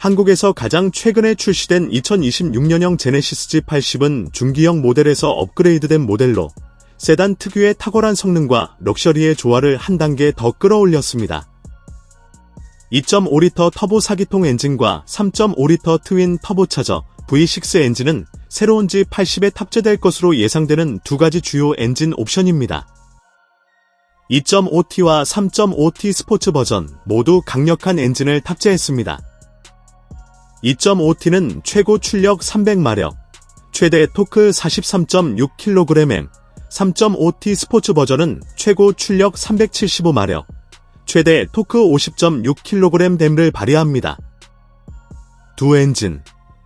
한국에서 가장 최근에 출시된 2026년형 제네시스 G80은 중기형 모델에서 업그레이드된 모델로 세단 특유의 탁월한 성능과 럭셔리의 조화를 한 단계 더 끌어올렸습니다. 2.5리터 터보 4기통 엔진과 3.5리터 트윈 터보차저 V6 엔진은 새로운 G80에 탑재될 것으로 예상되는 두 가지 주요 엔진 옵션입니다. 2.5T와 3.5T 스포츠 버전 모두 강력한 엔진을 탑재했습니다. 2.5T는 최고 출력 300마력, 최대 토크 43.6kgm, 3.5T 스포츠 버전은 최고 출력 375마력, 최대 토크 50.6kg 댐을 발휘합니다. 두 엔진,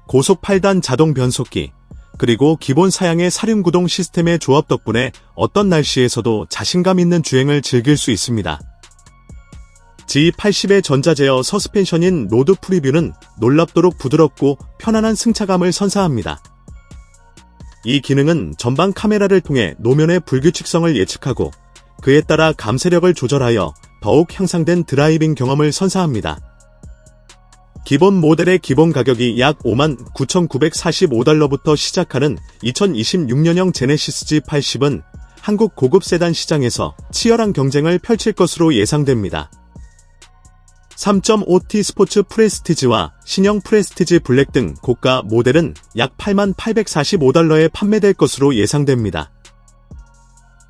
고속 8단 자동 변속기, 그리고 기본 사양의 사륜구동 시스템의 조합 덕분에 어떤 날씨에서도 자신감 있는 주행을 즐길 수 있습니다. G80의 전자제어 서스펜션인 로드 프리뷰는 놀랍도록 부드럽고 편안한 승차감을 선사합니다. 이 기능은 전방 카메라를 통해 노면의 불규칙성을 예측하고 그에 따라 감쇄력을 조절하여 더욱 향상된 드라이빙 경험을 선사합니다. 기본 모델의 기본 가격이 약 59,945달러부터 시작하는 2026년형 제네시스 G80은 한국 고급 세단 시장에서 치열한 경쟁을 펼칠 것으로 예상됩니다. 3.5T 스포츠 프레스티지와 신형 프레스티지 블랙 등 고가 모델은 약 8845달러에 판매될 것으로 예상됩니다.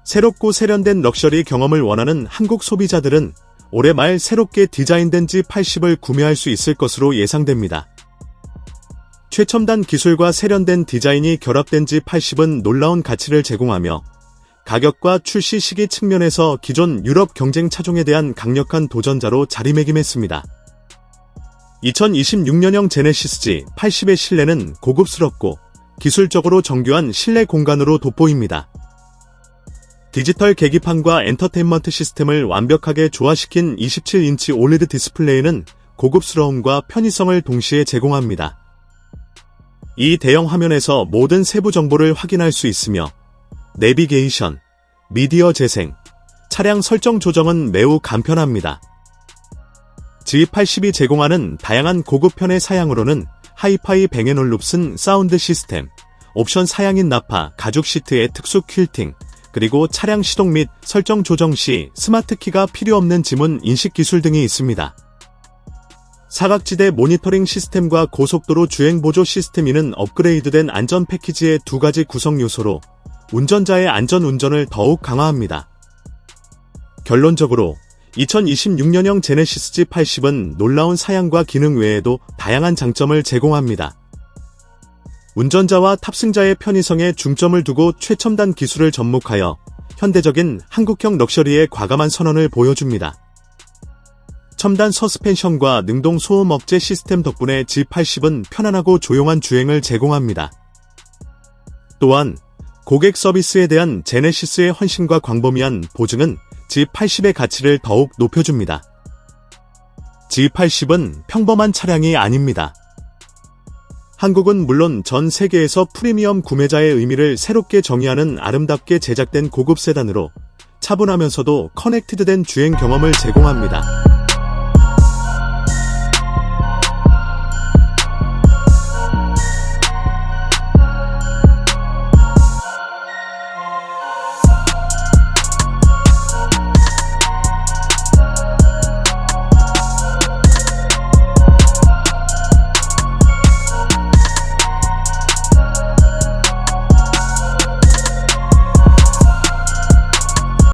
새롭고 세련된 럭셔리 경험을 원하는 한국 소비자들은 올해 말 새롭게 디자인된 G80을 구매할 수 있을 것으로 예상됩니다. 최첨단 기술과 세련된 디자인이 결합된 G80은 놀라운 가치를 제공하며 가격과 출시 시기 측면에서 기존 유럽 경쟁 차종에 대한 강력한 도전자로 자리매김했습니다. 2026년형 제네시스 G80의 실내는 고급스럽고 기술적으로 정교한 실내 공간으로 돋보입니다. 디지털 계기판과 엔터테인먼트 시스템을 완벽하게 조화시킨 27인치 올레드 디스플레이는 고급스러움과 편의성을 동시에 제공합니다. 이 대형 화면에서 모든 세부 정보를 확인할 수 있으며 내비게이션, 미디어 재생, 차량 설정 조정은 매우 간편합니다. G80이 제공하는 다양한 고급 편의 사양으로는 하이파이 뱅앤올룹슨 사운드 시스템, 옵션 사양인 나파, 가죽 시트의 특수 퀼팅, 그리고 차량 시동 및 설정 조정 시 스마트 키가 필요 없는 지문 인식 기술 등이 있습니다. 사각지대 모니터링 시스템과 고속도로 주행 보조 시스템이는 업그레이드된 안전 패키지의 두 가지 구성 요소로 운전자의 안전 운전을 더욱 강화합니다. 결론적으로 2026년형 제네시스 G80은 놀라운 사양과 기능 외에도 다양한 장점을 제공합니다. 운전자와 탑승자의 편의성에 중점을 두고 최첨단 기술을 접목하여 현대적인 한국형 럭셔리의 과감한 선언을 보여줍니다. 첨단 서스펜션과 능동 소음 억제 시스템 덕분에 G80은 편안하고 조용한 주행을 제공합니다. 또한 고객 서비스에 대한 제네시스의 헌신과 광범위한 보증은 G80의 가치를 더욱 높여줍니다. G80은 평범한 차량이 아닙니다. 한국은 물론 전 세계에서 프리미엄 구매자의 의미를 새롭게 정의하는 아름답게 제작된 고급 세단으로 차분하면서도 커넥티드된 주행 경험을 제공합니다.